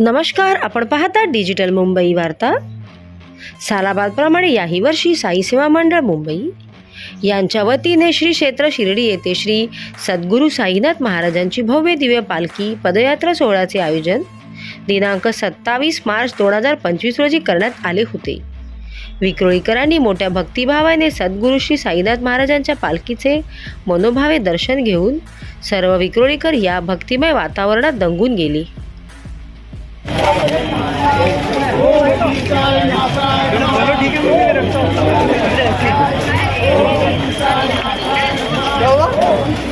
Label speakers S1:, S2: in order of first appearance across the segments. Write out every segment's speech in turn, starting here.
S1: नमस्कार आपण पाहता डिजिटल मुंबई वार्ता. सालाबादप्रमाणे याही वर्षी साई सेवा मंडळ मुंबई. यांच्या वतीने श्री क्षेत्र शिर्डी येथे श्री सद्गुरू साईनाथ महाराजांची भव्य दिव्य पालखी पदयात्रा सोहळ्याचे आयोजन दिनांक सत्तावीस मार्च दोन हजार पंचवीस रोजी करण्यात आले होते. विक्रोळीकरांनी मोठ्या भक्तिभावाने सद्गुरू श्री साईनाथ महाराजांच्या पालखीचे मनोभावे दर्शन घेऊन सर्व विक्रोळीकर या भक्तिमय वातावरणात दंगून गेले.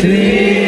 S2: See.